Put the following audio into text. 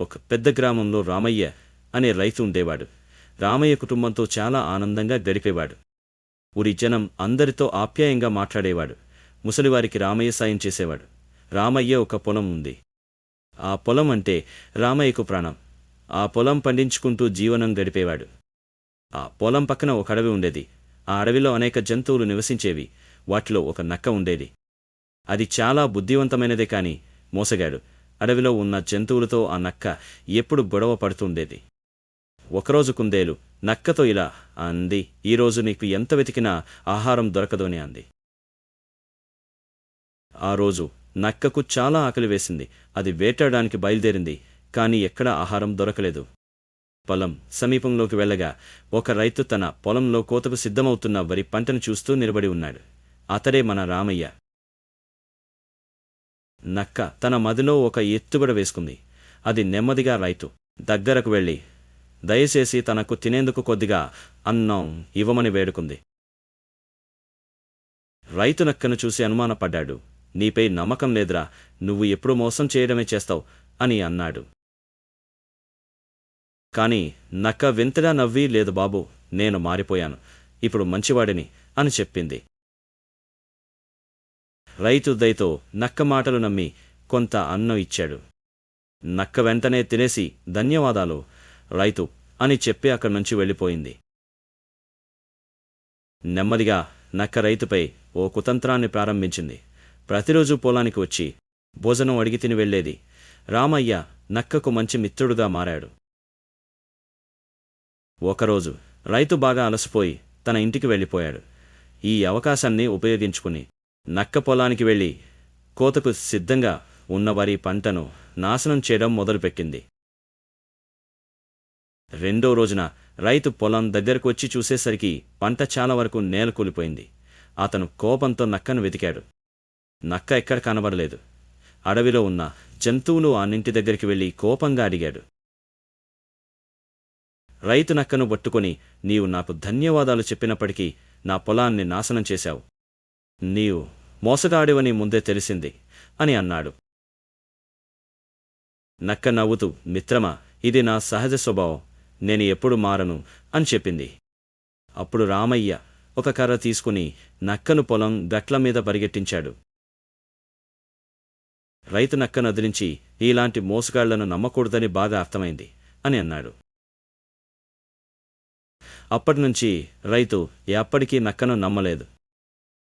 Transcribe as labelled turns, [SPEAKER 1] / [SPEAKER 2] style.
[SPEAKER 1] ఒక పెద్ద గ్రామంలో రామయ్య అనే రైతు ఉండేవాడు. రామయ్య కుటుంబంతో చాలా ఆనందంగా గడిపేవాడు. ఊరి జనం అందరితో ఆప్యాయంగా మాట్లాడేవాడు. ముసలివారికి రామయ్య సాయం చేసేవాడు. రామయ్య ఒక పొలం ఉంది. ఆ పొలం అంటే రామయ్యకు ప్రాణం. ఆ పొలం పండించుకుంటూ జీవనం గడిపేవాడు. ఆ పొలం పక్కన ఒక అడవి ఉండేది. ఆ అడవిలో అనేక జంతువులు నివసించేవి. వాటిలో ఒక నక్క ఉండేది. అది చాలా బుద్ధివంతమైనదే కాని మోసగాడు. అడవిలో ఉన్న జంతువులతో ఆ నక్క ఎప్పుడు గొడవ పడుతుండేది. ఒకరోజు కుందేలు నక్కతో ఇలా అంది ఈరోజు నీకు ఎంత వెతికినా ఆహారం దొరకదు అని అంది. ఆ రోజు నక్కకు చాలా ఆకలి వేసింది. అది వేటాడడానికి బయలుదేరింది కాని ఎక్కడా ఆహారం దొరకలేదు. పొలం సమీపంలోకి వెళ్ళగా ఒక రైతు తన పొలంలో కోతకు సిద్ధమవుతున్న వరి పంటను చూస్తూ నిలబడి ఉన్నాడు. అతడే మన రామయ్య. నక్క తన మదిలో ఒక ఎత్తుగడ వేసుకుంది. అది నెమ్మదిగా రైతు దగ్గరకు వెళ్ళి దయచేసి తనకు తినేందుకు కొద్దిగా అన్నం ఇవ్వమని వేడుకుంది. రైతు నక్కను చూసి అనుమానపడ్డాడు. నీపై నమ్మకం లేదురా నువ్వు ఎప్పుడు మోసం చేయడమే చేస్తావు అని అన్నాడు. కాని నక్క వింతగా నవ్వి లేదు బాబు నేను మారిపోయాను. ఇప్పుడు మంచివాడిని అని చెప్పింది. రైతు దయతో నక్క మాటలు నమ్మి కొంత అన్నం ఇచ్చాడు. నక్క వెంటనే తినేసి ధన్యవాదాలు. రైతు అని చెప్పి అక్కడి నుంచి వెళ్ళిపోయింది. నెమ్మదిగా నక్క రైతుపై ఓ కుతంత్రాన్ని ప్రారంభించింది. ప్రతిరోజు పొలానికి వచ్చి భోజనం అడిగి తిని వెళ్ళేది. రామయ్య నక్కకు మంచి మిత్రుడుగా మారాడు. ఒకరోజు రైతు బాగా అలసిపోయి తన ఇంటికి వెళ్ళిపోయాడు. ఈ అవకాశాన్ని ఉపయోగించుకుని నక్క పొలానికి వెళ్ళి కోతకు సిద్ధంగా ఉన్న వరి పంటను నాశనం చేయడం మొదలుపెట్టింది రెండో రోజున రైతు పొలం దగ్గరకు వచ్చి చూసేసరికి పంట చాలా వరకు నేల కూలిపోయింది. అతను కోపంతో నక్కను వెతికాడు. నక్క ఎక్కడ కనబడలేదు. అడవిలో ఉన్న జంతువులు ఆ దగ్గరికి వెళ్ళి కోపంగా అడిగాడు. రైతు నక్కను పట్టుకొని నీవు నాకు ధన్యవాదాలు చెప్పినప్పటికీ నా పొలాన్ని నాశనం చేశావు. నీవు మోసగాడివని ముందే తెలిసింది అని అన్నాడు. నక్క నవ్వుతూ మిత్రమా ఇది నా సహజ స్వభావం నేను ఎప్పుడు మారను అని చెప్పింది. అప్పుడు రామయ్య ఒక కర్ర తీసుకుని నక్కను పొలం గట్ల మీద పరిగెట్టించాడు. రైతు నక్కను అదిరించి ఇలాంటి మోసగాళ్ళను నమ్మకూడదని బాగా అర్థమైంది అని అన్నాడు. అప్పటినుంచి రైతు ఎప్పటికీ నక్కను నమ్మలేదు.